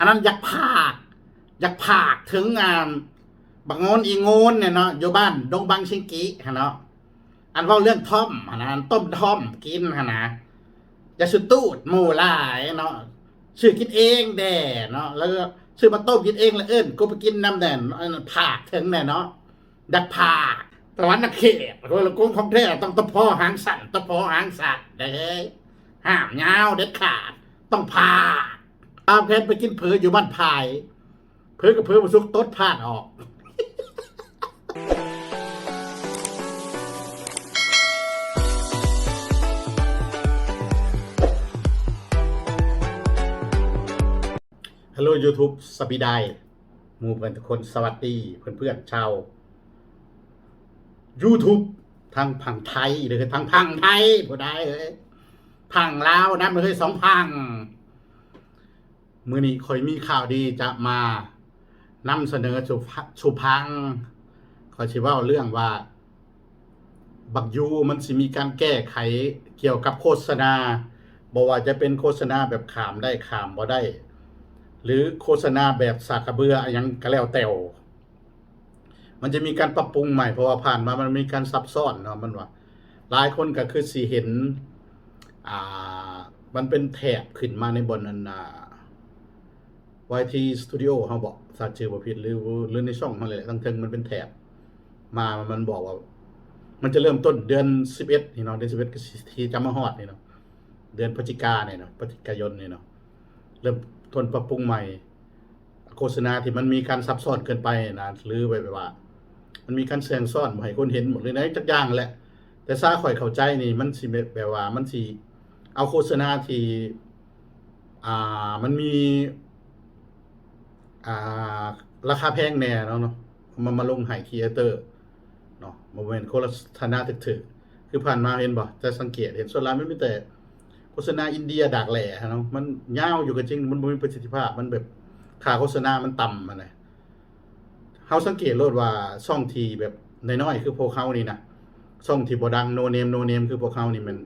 อันนั้นอยากผากอยากผากถึงงานบักโงนอีโงนเนี่ยเนาะอยู่บ้านดงบังชิงกิฮะเนาะอันว่าเรื่องท่อมฮะนะอันต้มท่อมกินฮะนะจะสุดตูดหมูลายเนาะชื่อกินเองแด่เนาะแล้วก็ชื่อมาต้มกินเองแล้วเอิ้นกูไปกินน้ำแดนอันนั้นผากถึงเนี่ยเนาะดักผากตะวันนักเขตโอ้ยล้วกุ้งของแท้ต้องตะพอหางสั่นตะพอหางสัตว์เด้ห้ามยาวเด็ดขาดต้องพา ตามแพนไปกินเผืออยู่บ้านพาย เผือกับเผือมาซุกต้นพาดออกฮัลโหล YouTube สปีดายหมู่เพื่อนทุกคนสวัสดีเพื่อนเพื่อนชาว YouTube ทางพังไทยหรือทางพังไทยผู้ใดเอ้ยพังลาวนับเลยสองพัง มือนี้คอยมีข่าวดีจะมานำเสนอสุสุพังขอชิว่าเรื่องว่า บักยูมันสิมีการแก้ไขเกี่ยวกับโฆษณาบอกว่าจะเป็นโฆษณาแบบขามได้ขามบ่ได้ หรือโฆษณาแบบสากกระเบืออยังก็แล้วแต่วมันจะมีการปรับปรุงใหม่เพราะว่าผ่านมามันมีการซับซ้อนเนาะมันว่า หลายคนก็คือสิเห็น อ่า มันเป็นแถบขึ้นมาในบนนั้นอ่า YT Studio เขาบอกสัตว์ชื่อบ่ผิดหรือหรือในช่องเขาเลยแหละทั้งเทิงมันเป็นแถบ มามันบอกว่า มันจะเริ่มต้นเดือน11นี่เนาะเดือน11ก็สิที่จะมาฮอดนี่เนาะเดือนพฤศจิกาเนี่ยเนาะพฤศจิกายนนี่เนาะเริ่มต้นปรับปรุงใหม่ โฆษณาที่มันมีการซับซ้อนเกินไปนะหรือไว้แบบว่า มันมีการแซงซ้อนให้คนเห็นหมดเลยนะจักอย่างแหละ แต่ซาข่อยเข้าใจนี่มันสิแบบว่ามันสิเอาโฆษณาที่อ่ามันมี อ่าราคาแพงแน่เนาะเนาะมันมาลงไห้ครีเอเตอร์เนาะบ่แม่นโฆษณาถึกๆคือผ่านมาเห็นบ่จะสังเกตเห็นส่วนหลายมันมีแต่โฆษณาอินเดียดากแหล่เนาะมันยาวอยู่ก็จริง มันบ่มีประสิทธิภาพมันแบบค่าโฆษณามันต่ำมันน่ะเฮาสังเกตโลดว่าช่องทีแบบน้อยๆคือพวกเขานี่นะช่องที่บดังโนเนมโนเนมคือพวกเขานี่มัน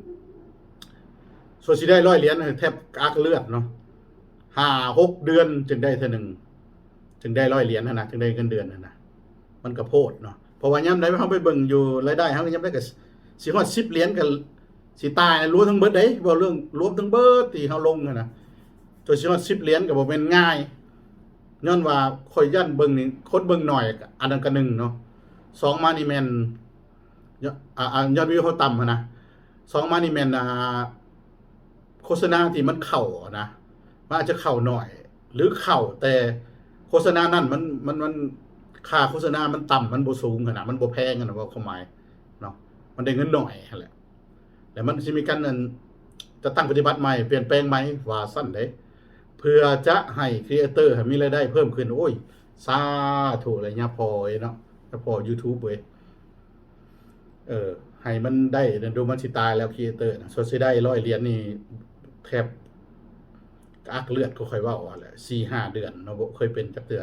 ส่วนสิได้ร้อยเหรียญแทบอักเลือดเนาะห้าหกเดือนจึงได้เท่านึง ถึงได้ร้อยเหรียญนะนะถึงได้เงินเดือนนะนะมันก็โพดเนาะเพราะว่าย่ำได้เขาไปเบิ่งอยู่รายได้เขาย่ำได้กับสิฮอดสิบเหรียญกับสิตายรวมทั้งเบิดเด้บ่เรื่องรวมทั้งเบิดที่เขาลงอะนะจนสิฮอดสิบเหรียญก็บ่เป็นง่ายย้อนว่าข่อยย่านเบิ่งนี่คนเบิ่งหน่อยอันนั้นก็หนึ่งเนาะสองมานี่แมนยอดอ่าอ่ายอดวิวเขาต่ำนะสองมานี่แมนอ่าโฆษณาที่มันเข้านะมันอาจจะเข้าหน่อย หรือเข้าแต่ ฆษณานั่นมันมันมันค่าโฆษณา มันต่ำมันบ่สูงขนาดมันบ่แพงขนาดว่าความหมายเนาะมันได้เงินหน่อยนั่นแหละแต่มันสิมีการนั้นจะตั้งปฏิบัติใหม่เปลี่ยนแปลงไหมว่าสั้นเด้เพื่อจะให้ครีเอเตอร์มีรายได้เพิ่มขึ้นโอ้ยสาธุอะไรเงี้ยพอเนาะพอ YouTube เว้ยเออให้มันได้ดูมันสิตายแล้วครีเอเตอร์นะส่วนสิได้ร้อยเหรียญนี่แทบ อักเลือดก็ค่อยว่าว่าแหละสี่ห้าเดือนเนาะบ่เคยเป็นจักเตือ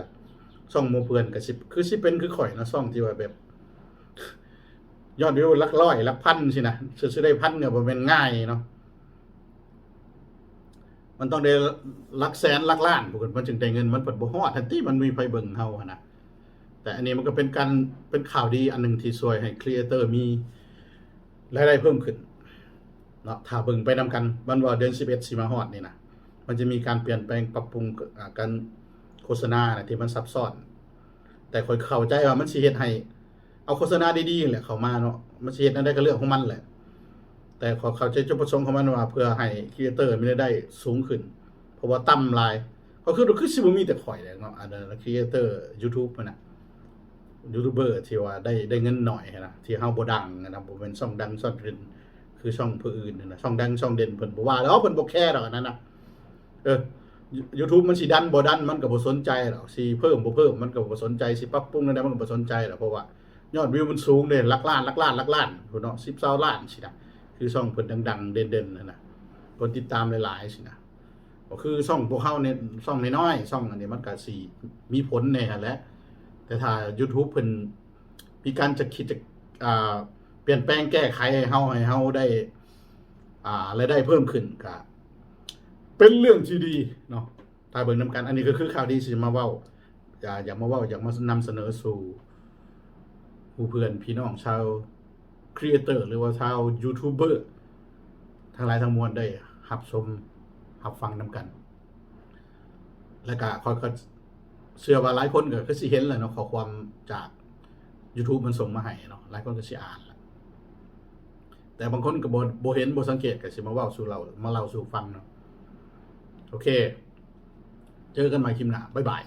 ซ่องโมเพื่อนก็สิคือสิเป็นคือข่อยนะซ่องที่ว่าแบบ ยอดวิวลักร้อยลักพันสินะสิสิได้พันเนี่ยบ่เป็นง่ายเนาะมันต้องได้ลักแสนลักล้านพวกมันจึงได้เงินมันเปิดบ่ฮอดทันทีมันมีไฟเบิ่งเฮาหนะแต่อันนี้มันก็เป็นการเป็นข่าวดีอันหนึ่งที่ช่วยให้ครีเอเตอร์มีรายได้เพิ่มขึ้นเนาะถ้าเบิ่งไปนำกันมันว่าเดือน11สิมาฮอดนี่นะ มันจะมีการเปลี่ยนแปลงปรับปรุงการโฆษณานะที่มันซับซ้อน แต่คอยเข้าใจว่ามันสิเฮ็ดให้ เอาโฆษณาดีๆแหละเข้ามาเนาะมันสิเฮ็ดได้ก็เรื่องของมันแหละ แต่ขอเข้าใจจุดประสงค์ของมันว่าเพื่อให้ครีเอเตอร์มีรายได้สูงขึ้น เพราะว่าต่ำหลายก็คือคือสิบ่มีแต่ข่อยแหละเนาะอันนั้นครีเอเตอร์ YouTube นะยูทูบเบอร์ที่ว่าได้ได้เงินหน่อยนะที่เฮาบ่ดังนะบ่เป็นช่องดังช่องเด่นคือช่องผู้อื่นนั่นนะช่องดังช่องเด่นเพิ่นบ่ว่าแล้วเพิ่นบ่แคร์ดอกนนั้นนะ เออ YouTube มันสิดันบ่ดันมันก็บ่สนใจหรอกสิเพิ่มบ่เพิ่มมันก็บ่สนใจสิปรับปรุงนั่นมันก็บ่สนใจหรอกเพราะว่ายอดวิวมันสูงเด้หลักล้านลักล้านลักล้านพุ่นเนาะ10 20ล้านสินะคือช่องเพิ่นดัง ๆ เด่นๆนั่นน่ะคนติดตามหลายๆสินะก็คือช่องพวกเฮาเนี่ยช่องน้อยๆช่องอันนี้มันก็สิมีผลแน่แหละแต่ถ้า YouTube เพิ่นมีการจะคิดจะอ่าเปลี่ยนแปลงแก้ไขให้เฮาให้เฮาได้ อ่ารายได้เพิ่มขึ้นก็ เป็นเรื่องที่ดีเนาะถ้าเบิ่งนํกันอันนี้ก็คือข่าวดีสิมาเว้าอย่าอย่ามาเว้าอย่ามานำเสนอสู่ผู้เพื่อนพี่น้องชาวครีเอเตอร์หรือว่าชาวยูทูบเบอร์ทั้งหลายทั้งมวลได้รับชมรับฟังนํกัน แล้วก็ข้อยก็เชื่อว่าหลายคนก็คือสิเห็นแหละเนาะขอความจาก YouTube มันส่งมาให้เนาะหลายคนก็สิอ่านแหละแต่บางคนก็บ่บ่เห็นบ่สังเกตก็สิมาเว้าสู่เรามาเล่าสู่ฟังเนาะ โอเค เจอกันใหม่คลิปหน้าบ๊ายบาย